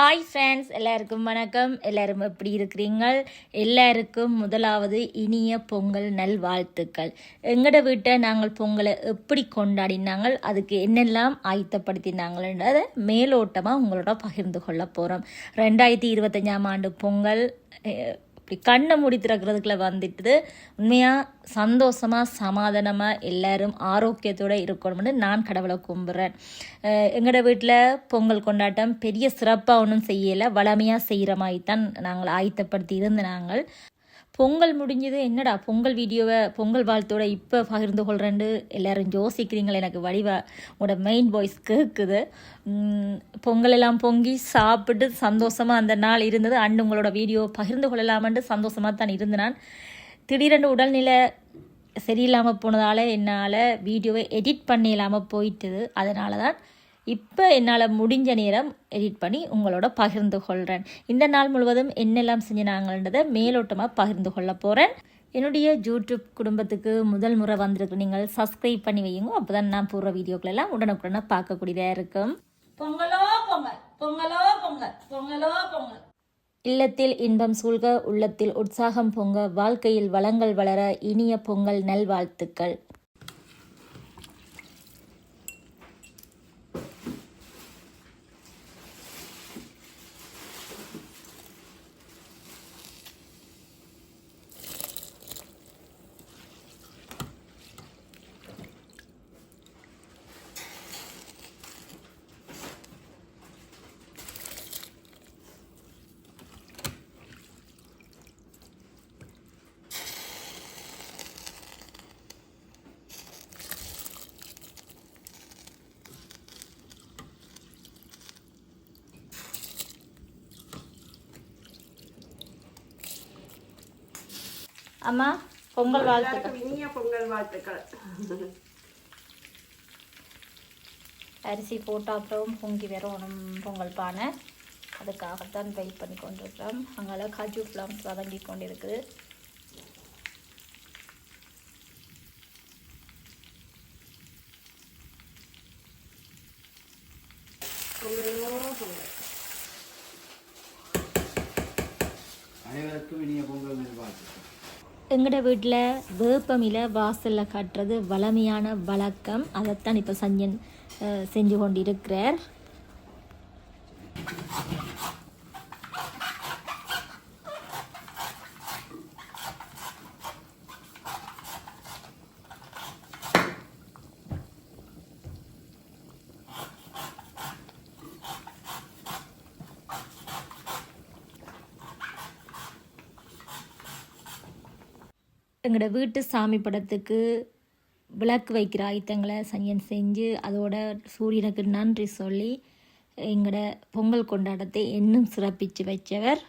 Hi friends எல்லாருக்கும் வணக்கம். எல்லாரும் எப்படி இருக்கிறீங்க எல்லாருக்கும் முதலாவது இனிய பொங்கல் நல்வாழ்த்துக்கள் எங்களோட வீட்டை நாங்கள் பொங்கலை எப்படி கொண்டாடினாங்க அதுக்கு என்னெல்லாம் ஆயத்தப்படுத்தினாங்கன்றதை மேலோட்டமாக உங்களோட பகிர்ந்து கொள்ள போகிறோம் ரெண்டாயிரத்தி இருபத்தஞ்சாம் ஆண்டு பொங்கல் இப்படி கண்ணை மூடி திறக்கிறதுக்குள்ள வந்துட்டு உண்மையாக சந்தோஷமாக சமாதானமாக எல்லாரும் ஆரோக்கியத்தோடு இருக்கணும்னு நான் கடவுளை கும்பிட்றேன் எங்களோட வீட்டில் பொங்கல் கொண்டாட்டம் பெரிய சிறப்பாக ஒன்றும் செய்யலை. வளமையாக செய்கிற மாதிரி தான் நாங்கள் ஆயத்தப்படுத்தி இருந்த நாங்கள். பொங்கல் முடிஞ்சது என்னடா பொங்கல் வீடியோவை பொங்கல் வாழ்த்தோட இப்போ பகிர்ந்து கொள்கிறேன்னு எல்லாரும் யோசிக்கிறீங்களே? எனக்கு வடிவா உங்களோட மெயின் வாய்ஸ் கேட்குது பொங்கல் எல்லாம் பொங்கி சாப்பிட்டு சந்தோஷமாக அந்த நாள் இருந்தது. அண்டு உங்களோட வீடியோ பகிர்ந்து கொள்ளலாமன்ட்டு சந்தோஷமாக தான் இருந்தேன் நான் திடீரென்று உடல்நிலை சரியில்லாமல் போனதால் என்னால் வீடியோவை எடிட் பண்ண இல்லாமல் போயிட்டுது. அதனால தான் இப்போ என்னால் முடிஞ்ச நேரம் எடிட் பண்ணி உங்களோட பகிர்ந்து கொள்கிறேன் இந்த நாள் முழுவதும் என்னெல்லாம் செஞ்சினாங்கன்றதை மேலோட்டமாக பகிர்ந்து கொள்ள போகிறேன் என்னுடைய யூடியூப் குடும்பத்துக்கு முதல் முறை வந்திருக்கு நீங்கள் சப்ஸ்கிரைப் பண்ணி வையுங்க. அப்போ தான் நான் போடுற வீடியோக்கள் எல்லாம் உடனுக்குடனே பார்க்கக்கூடியதாக இருக்கும். பொங்கலோ பொங்கல். பொங்கலோ பொங்கல். பொங்கலோ பொங்கல். இல்லத்தில் இன்பம் சூழ்க உள்ளத்தில் உற்சாகம் பொங்க வாழ்க்கையில் வளங்கள் வளர இனிய பொங்கல் நல்வாழ்த்துக்கள். அம்மா பொங்கல் வாழ்த்துக்கள். இனிய பொங்கல் வாழ்த்துக்கள். அரிசி போட்ட அப்புறம் பொங்கி வரணும் பொங்கல் பானை. அதுக்காகத்தான் வெயிட் பண்ணி கொண்டிருக்கிறோம். அங்கால காஜு ஃப்ளாம்ஸ் வதங்கி கொண்டிருக்குது. அனைவருக்கும் இனிய பொங்கல் நல்வாழ்த்துக்கள். எங்களோட வீட்டில் வேப்பமில வாசலில் கட்டுறது வளமையான வழக்கம். அதைத்தான் இப்போ சஞ்சன் செஞ்சு கொண்டு இருக்கிறார் எங்களோட வீட்டு சாமி படத்துக்கு விளக்கு வைக்கிற ஆயுத்தங்களை சஞ்சன் செஞ்சு அதோட சூரியனுக்கு நன்றி சொல்லி எங்களோட பொங்கல் கொண்டாட்டத்தை இன்னும் சிறப்பித்து வச்சவர்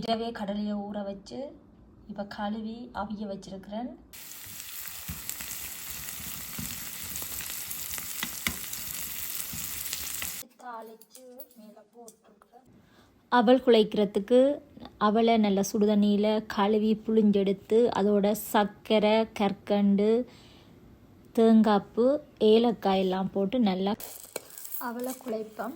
இரவே கடலையை ஊற வச்சு இப்போ கழுவி அவிய வச்சிருக்கிறேன். தாளிச்சு மேலே போட்டிருக்கிறேன் அவல் குழைக்கிறதுக்கு அவலை நல்ல சுடுதண்ணியில் கழுவி புளிஞ்செடுத்து அதோட சர்க்கரை கற்கண்டு தேங்காய்ப்பு ஏலக்காய் எல்லாம் போட்டு நல்லா அவலை குழைப்போம்.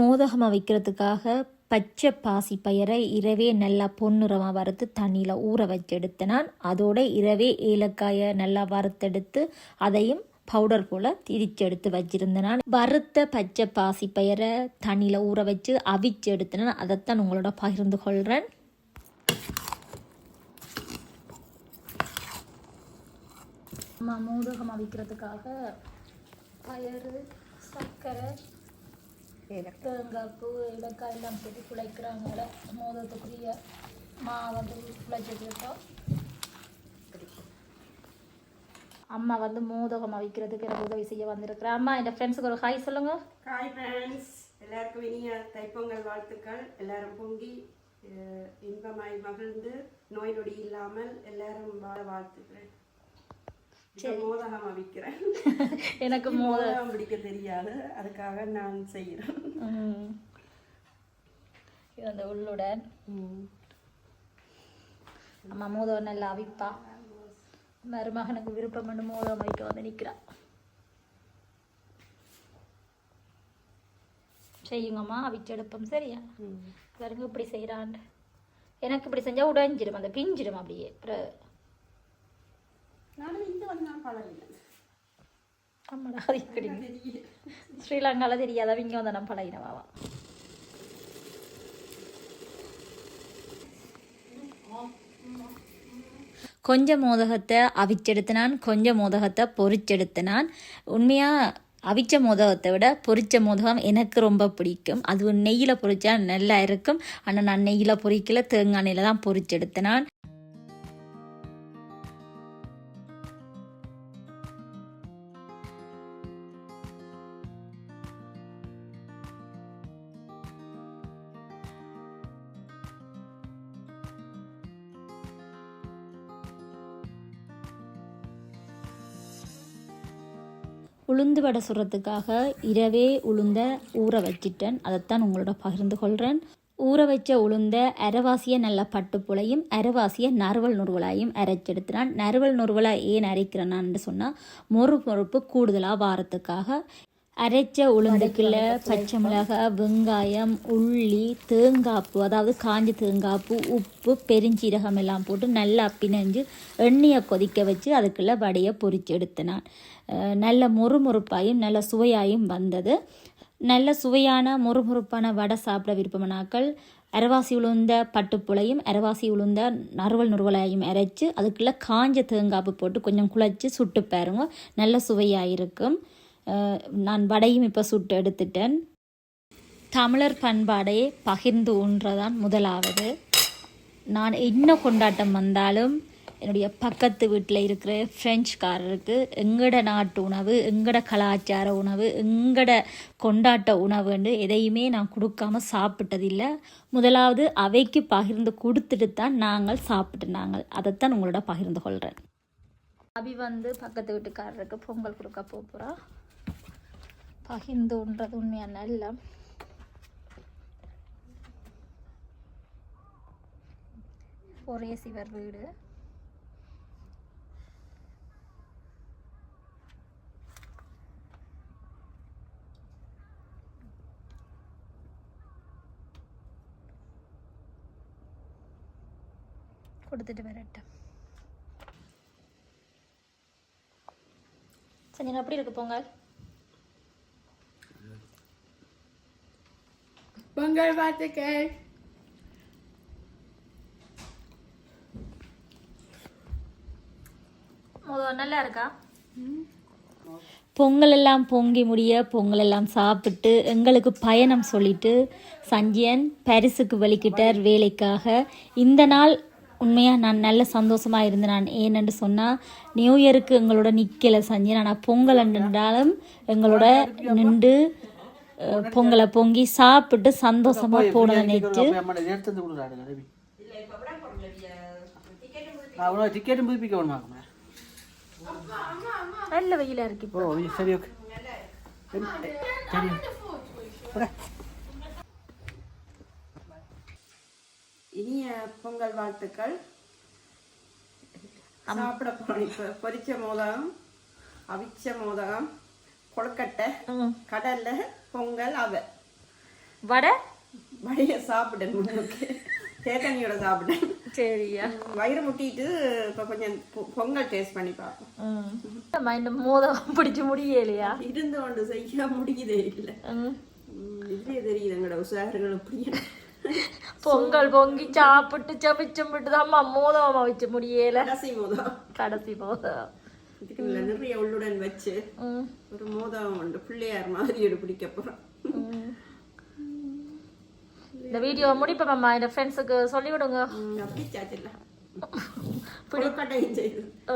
மோதகமாக வைக்கிறதுக்காக பச்சை பாசி பயிரை இரவே நல்லா பொன்னிறமாக வறுத்து தண்ணியில் ஊற வச்சு எடுத்தனான் அதோட இரவே ஏலக்காயை நல்லா வறுத்தெடுத்து அதையும் பவுடர் போல் திரிச்சு எடுத்து வச்சிருந்தேன் நான். வறுத்த பச்சை பாசி பயிரை தண்ணியில் ஊற வச்சு அவிச்சு எடுத்தேன் அதைத்தான் உங்களோட பகிர்ந்து கொள்கிறேன் அம்மா மோதகம் அவிக்கிறதுக்காக பயறு சர்க்கரை தேங்காய்ப்பு இலக்காய் எல்லாம் போட்டு குழைக்கிறாங்கள மோதத்துக்குரிய மா வந்து குழைச்சி அம்மா வந்து மோதகம் அவிக்கிறதுக்கு எனக்கு உதவி செய்ய வந்திருக்கிறேன் அம்மா என் ஃப்ரெண்ட்ஸுக்கு ஒரு ஹாய் சொல்லுங்க ஹாய் ஃப்ரெண்ட்ஸ் எல்லாருக்கும் இனிய தைப்பொங்கல் வாழ்த்துக்கள் எல்லாரும் பொங்கி இன்பமாய் மகிழ்ந்து நோய் நொடி இல்லாமல் எல்லாரும் வாழ வாழ்த்துக்கிறேன் இப்ப மோதகம் அவிக்கிறேன் எனக்கு மோத மோதகம் பிடிக்க தெரியாது அதுக்காக நான் செய்கிறேன். அந்த உள்ளுடன் அம்மா மோதகம் நல்லா அவிப்பா. மருமகனுக்கு விருப்பம் பண்ணி மோதகம் வைக்க வந்து நிற்கிறா செய்யுங்கம்மா அவிச்செடுப்போம் சரியா? பாருங்க இப்படி செய்கிறான் எனக்கு இப்படி செஞ்சால் உடைஞ்சிரும் அந்த பிஞ்சிரும் அப்படியே. அப்புறம் நானும் இந்த வந்து நான் பழகினேன் ஆமாடா அது தெரியல. ஸ்ரீலங்காவில் தெரியாத? இங்கே வந்து நம்ம பழகினவாவா கொஞ்சம் மோதகத்தை அவிச்செடுத்தினான் கொஞ்சம் மோதகத்தை பொரிச்செடுத்தினான் உண்மையாக அவிச்ச மோதகத்தை விட பொரிச்ச மோதகம் எனக்கு ரொம்ப பிடிக்கும். அது நெய்யில் பொரிச்சா நல்லா இருக்கும். ஆனால் நான் நெய்யில் பொரிக்கல தேங்காய் எண்ணெயில் தான் பொரிச்செடுத்தினான் உளுந்து வடை சுடுறதுக்காக இரவே உளுந்த ஊற வச்சிட்டேன். அதைத்தான் உங்களோட பகிர்ந்து கொள்கிறேன் ஊற வச்ச உளுந்த அரைவாசியை நல்லா பட்டு புளையும் அரைவாசியை நறுவல் நுறுவலாயும் அரைச்செடுத்தினான் நறுவல் நுறுவலாக ஏன் அரைக்கிறேனான்னு சொன்னால் மொறு மொறுப்பு கூடுதலாக வாரத்துக்காக அரைச்ச உளுந்துக்குள்ள பச்சை மிளகாய் வெங்காயம் உள்ளி தேங்காய்ப்பு அதாவது காஞ்ச தேங்காய்ப்பு உப்பு பெருஞ்சீரகம் எல்லாம் போட்டு நல்லா பிணைஞ்சு எண்ணெயை கொதிக்க வச்சு அதுக்குள்ள வடையை பொரிச்சு எடுத்தேன் அஹ் நல்ல மொறுமொறுப்பாயும் நல்ல சுவையாயும் வந்தது. நல்ல சுவையான மொறுமொறுப்பான வடை சாப்பிட விருப்பமனாக்கள் அரைவாசி உளுந்த பட்டுப்புளையும் அரைவாசி உளுந்த நறுவல் நுறுவலாயும் அரைச்சு அதுக்குள்ளே காஞ்ச தேங்காப்பு போட்டு கொஞ்சம் குழச்சி சுட்டு பாருங்க நல்ல சுவையாக இருக்கும். நான் வடையும் இப்போ சுட்டு எடுத்துட்டேன். தமிழர் பண்பாடையே பகிர்ந்து உண்றதான் முதலாவது. நான் என்ன கொண்டாட்டம் வந்தாலும் என்னுடைய பக்கத்து வீட்டில் இருக்கிற ஃப்ரெஞ்சுக்காரருக்கு எங்கட நாட்டு உணவு எங்கட கலாச்சார உணவு எங்கட கொண்டாட்ட உணவுன்னு எதையுமே நான் கொடுக்காம சாப்பிட்டதில்லை. முதலாவது அவைக்கு பகிர்ந்து கொடுத்துட்டு தான் நாங்கள் சாப்பிட்டு நாங்கள். அதைத்தான் உங்களோட பகிர்ந்து கொள்கிறேன் அபி வந்து பக்கத்து வீட்டுக்காரருக்கு பொங்கல் கொடுக்க போகிறா பகிர்ந்து உண்மையாக நல்ல ஒரே சிவர் வீடு. கொடுத்துட்டு வரட்டும். சரி எப்படி இருக்கு பொங்கல்? பொங்கல் வாழ்த்துக்கள் நல்லா இருக்கா பொங்கல் எல்லாம் பொங்கி முடிய பொங்கல் எல்லாம் சாப்பிட்டு எங்களுக்கு பயணம் சொல்லிட்டு சஞ்சயன் பாரிஸுக்கு வலிக்கிட்டார் வேலைக்காக. இந்த நாள் உண்மையாக நான் நல்ல சந்தோஷமாக இருந்தேன் நான் ஏனென்று சொன்னால் நியூ இயருக்கு எங்களோட நிற்கலை செஞ்சேன் ஆனால் பொங்கல் என்றாலும் எங்களோட நின்று பொங்கலை பொங்கி சாப்பிட்டு சந்தோஷமாக போனதை நேற்று. அவ்வளோ டிக்கெட்டும் புதுப்பிக்க வேணுமாக்குமா நல்ல வெயிலாக இருக்கு ஓ சரி ஓகே. இனிய பொங்கல் வாழ்த்துக்கள். சாப்பிட இப்ப பொரிச்ச மோதகம் அவிச்ச மோதகம் கொழுக்கட்டை ம். கடல்ல பொங்கல் அவ. வடை? வடைய சாப்பிட்டேன் முன்னுக்கு தேத்தனியோட சாப்பிட்டேன் சரியா. வயிறு முட்டிட்டு இப்போ கொஞ்சம் பொங்கல் டேஸ்ட் பண்ணி பார்ப்போம். இந்த மோதம் பிடிச்சி முடியலையா? இருந்து கொண்டு செய்ய முடியுதே இல்லை. இதுலயே தெரியுது எங்களோட உசார்கள் எப்படி பொங்கல் பொங்கி சாப்பிட்டு சமைச்சும்பிட்டு தான் மோதமா வச்சு முடியல. கடைசி மோதம் கடைசி மோதம் இதுக்கு மேல நிறைய உள்ளுடன் வச்சு ஒரு மோதம் உண்டு பிள்ளையார் மாதிரி ஒரு பிடிக்க போறோம். ம். இந்த வீடியோ முடிப்போம்மா இந்த ஃப்ரெண்ட்ஸுக்கு சொல்லி விடுங்க. ம், அப்படி சாச்சில்ல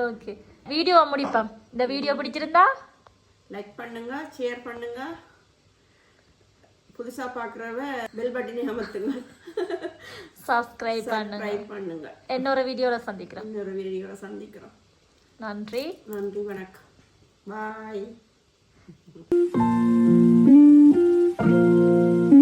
ஓகே. வீடியோ முடிப்போம். இந்த வீடியோ பிடிச்சிருந்தா லைக் பண்ணுங்க ஷேர் பண்ணுங்க. புதுசா பாக்குறவ பெல் பட்டனை அமர்த்துங்க. சப்ஸ்கிரைப் பண்ணுங்க. இன்னொரு வீடியோவில் சந்திக்கிறேன் இன்னொரு வீடியோல சந்திக்கிறோம். நன்றி. நன்றி வணக்கம். பாய்.